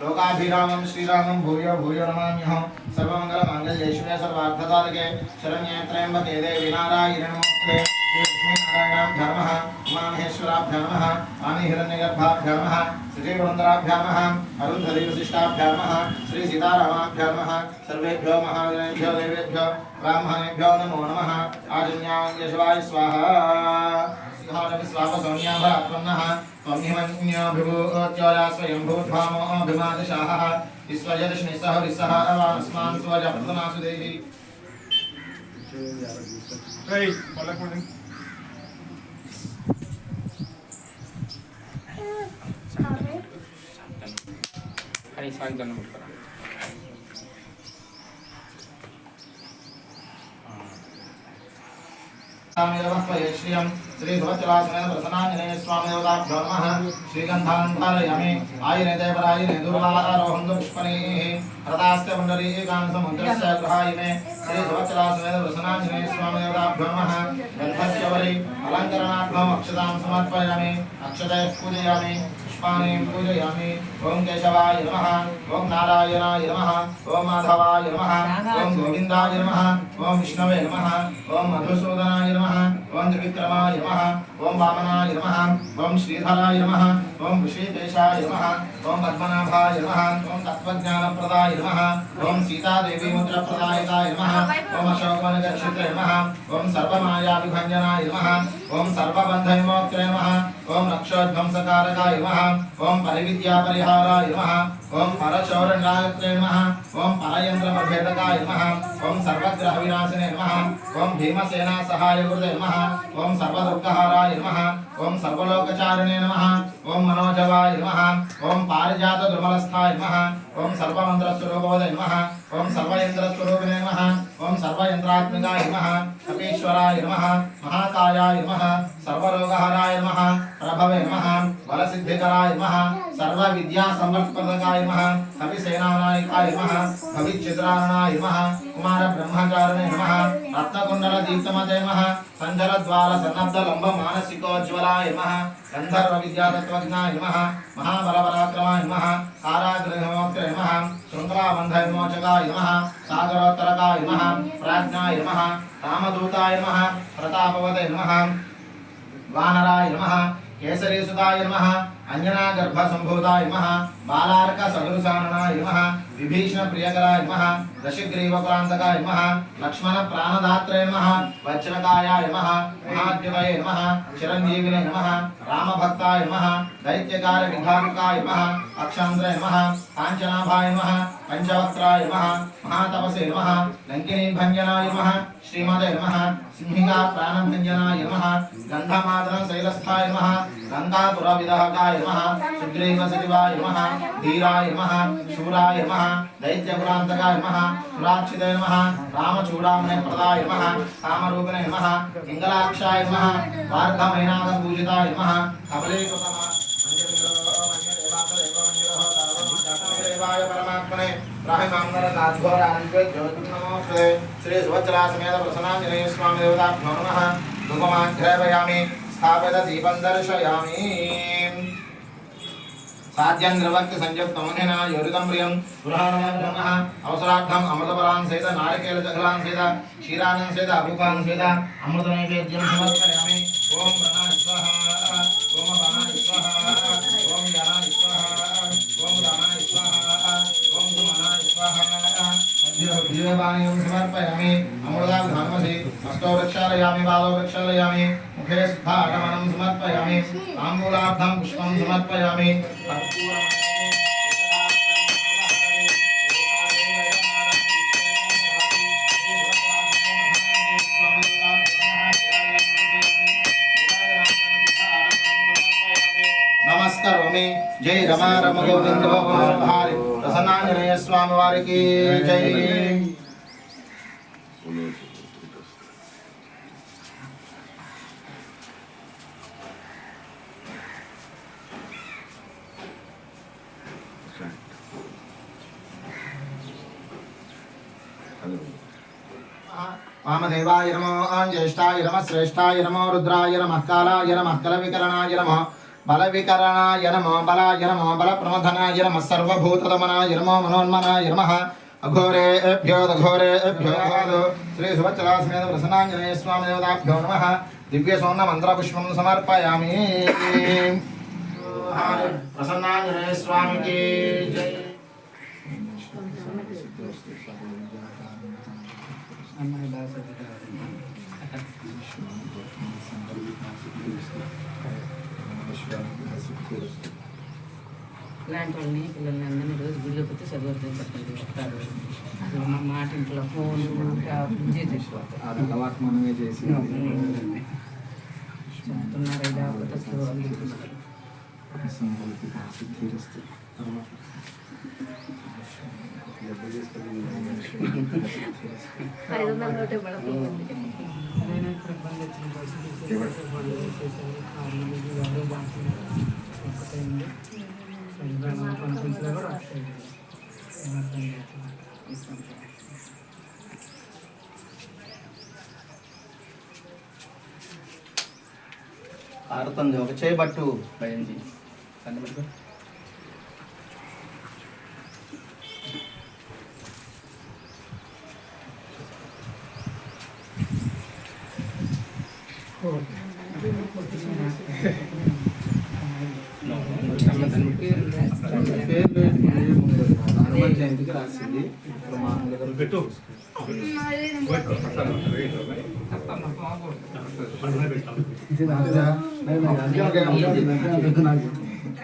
లోకాభిరామం శ్రీరామం భూయో భూయో నమామ్యహం సర్వమంగళ మంగళ్యేశ్వరే సర్వార్థదారకే శరణ్యేత్రయంబకే దేవి నారాయణమూర్తే శ్రీలక్ష్మీనారాయణాభ్యా నమ ఉమామహేశ్వరాభ్యా నమ ఆనిహిరణ్యగర్భాభ్యా నమ శ్రీవృందరాభ్యా నమ అరుంధతి వశిష్టాభ్యా నమ శ్రీ సీతారామాభ్యా నమ సర్వేభ్యో మహాగణేభ్యో దేవేభ్యో బ్రాహ్మణేభ్యో నమో నమ ఆజన్యాం స్వాహ स्वयंभूभामोभिमादिशाः विश्वयदश्निसः ऋषः वास्मान् स्वजप्रतमासुदेहि Hey, पलकोड़ी अरे साइड जाना శ్రీ సుభద్రాసన ప్రసన్నాంజనేయ స్వామి దేవతాభ్యో నమః శ్రీగంధాన్ ధారయామి ఆయుర్వేదే పరాయునే దుర్వారోహం దుష్పణీ రథాస్త పుండరీకాన్ సముద్రస్య గృహాయిమే శ్రీ సుభద్రాసన ప్రసన్నాంజనేయ స్వామి దేవతాభ్యో నమః గంధస్య వరి అలంకరణార్థం అక్షతాం సమర్పయామి అక్షతై పూజయామి పుష్పాణి పూజయామి ఓం కేశవాయ నమః ఓం నారాయణాయ నమః ఓం మాధవాయ నమః ఓం గోవిందాయ నమః ఓం విష్ణవే నమః ఓం మధుసూదనాయ నమః ఓం త్రివిక్రమాయ నమః ఓం వామనాయ నమః ఓం శ్రీధరాయ నమః ఓం ఋషికేశాయ నమః ఓం పద్మనాభాయ నమః ఓం తత్వజ్ఞానప్రదాయ నమః ఓం సీతాదేవి ముద్రప్రదాయకాయ నమః ఓం అశోకవనగక్షిత్రే నమః ఓం సర్వమాయావిభంజనాయ నమః ఓం సర్వబంధవిమోక్త్రే నమః ఓం రక్షోధ్వంసకారకాయ నమః ఓం పరివిద్యాపరిహారాయ నమః ఓం పరశౌరణాయత్రే నమః ఓం పరయంత్రమభేదకాయ నమః ఓం సర్వగ్రహ వినాశనే నమః ఓం భీమసేనా సహాయకృతే నమః ఓం సర్వదుర్గహారాయ నమః ఓం సర్వలోకచారిణే నమః ఓం మనోజవాయ నమః ఓం పారిజాత దుర్మలస్థాయ నమః ఓం సర్వమంత్రస్వరూపోదయ నమః ఓం సర్వయంత్రస్వరూపిణే నమః ఓం సర్వయంత్రాత్మికాయ నమః కపీశ్వరాయ నమః మహాకాయాయ నమః సర్వరోగహరాయ నమః. ప్రభవే నమః. బలసిద్ధికరాయ నమః. సర్వ విద్యా సంవర్ధకాయ నమః. కవిసేనానాయకాయ నమః. కవిచిత్రారణాయ నమః. కుమార బ్రహ్మచారిణే నమః. రత్నకుండల దీప్తమతే నమః. సంజల ద్వార సన్నద్ధ లంబ మానసికోజ్వలాయ నమః. గంధర్వ విద్యాతత్వజ్ఞాయ నమః. మహాబలపరాక్రమాయ నమః. కారాగ్రహమోక్త్రే నమః శృంఖలాబంధ కేసరీసుతాయ అంజనా గర్భ సంభూతాయ నమ బాలార్క సదృశాననాయ నమ విభీషణ ప్రియకరాయ నమః దశగ్రీవపురాంతకాయ నమః లక్ష్మణ ప్రాణదాత్రే నమః వజ్రకాయాయ నమః మహాద్యువయ నమః చిరంజీవినే నమః రామభక్తాయ నమః దైత్యకార విఘాతకాయ నమః అక్షాంధ్రే నమః కాంచనాభాయ నమః పంచవక్త్రాయ నమః మహాతపసే నమః లంకినీ భంజనాయ నమః శ్రీమదే నమః సింహికా ప్రాణభంజనాయ నమః గంధమాదన శైలస్థాయ నమః గంగాపుర విదహకాయ నమః సుగ్రీవ సచివాయ నమః ధీరాయ నమః శూరాయ నమః దైత్యపురాంతకాయ నమః సురాక్షితే నమః రామచూడామణి ప్రదాయ నమః కామరూపిణే నమః ఇంగళాక్షాయ నమః వార్ధమైనాథ పూజితాయ నమః కమలీకృత దేవాయ పరమాత్మనే రాహిమాంగళ నాథోరాంజే జ్యోతిర్ నమోస్తే సంయుక్తమునిన యోరితం ప్రియం అవసరార్థం అమృతపరాన్ సేత నారికేల జగలాన్ సేత క్షీరానం సేత అభూపాన్ సేత అమృత నైవేద్యం సమర్పయామి ఓం ప్రణా స్వాహ ఓం ప్రణా స్వాహ ఓం యానాయ స్వాహ ఓం రామాయ స్వాహ ఓం సుమనా స్వాహ జీవవాణిం సమర్పయామి అమృతాభిధాన్మసి హస్తో వృక్షాలయామి పాదో వృక్షాలయామి ముఖే సుద్ధాగమనం సమర్పయామి తాంబూలార్థం పుష్పం సమర్పయామి నమస్కరోమి జై రమా రమ గోవిందో హారి ప్రసన్నాంజనేయ స్వామి వారికి జై వామదేవాయ నమో జ్యేష్ఠాయ నమ శ్రేష్ఠాయ నమో రుద్రాయ నమ కాలాయ నమ కలవికరణాయ నమ బలవికరణాయ నమో బలాయ నమో బలప్రమథనాయ నమ సర్వభూతదమనాయ నమో మనోన్మనాయ నమ అఘోరేభ్యో దఘోరేభ్యో శ్రీ సువచ్చలాసమేత ప్రసన్నాంజనేయ స్వామి దేవతాభ్యో నమ దివ్య స్వర్ణ మంత్రపుష్పం సమర్పయామి ప్రసన్నాంజనేయ స్వామికి జై ఇలాంటి వాళ్ళని పిల్లల్ని అందరినీ రోజు గుడిలోకి వచ్చి చదువుతాయి చెప్పండి చెప్తారు అసలు మా మాట ఇంట్లో ఫోన్ చేసేసిపోతారు అది అలవాటు మనమే చేసి చెప్తున్నారు ఇలా కొత్త చదువు ఐదు వందల నోటే పడకపోయింది నేను ఇప్పుడు ఇబ్బంది వచ్చిన పరిస్థితి వాళ్ళు ఒక్కటైంది కూడా ఒక చేయబట్టు భయంజీ హనుమాన్ జయంతికి రాసింది ఇప్పుడు మామూలుగా పెట్టు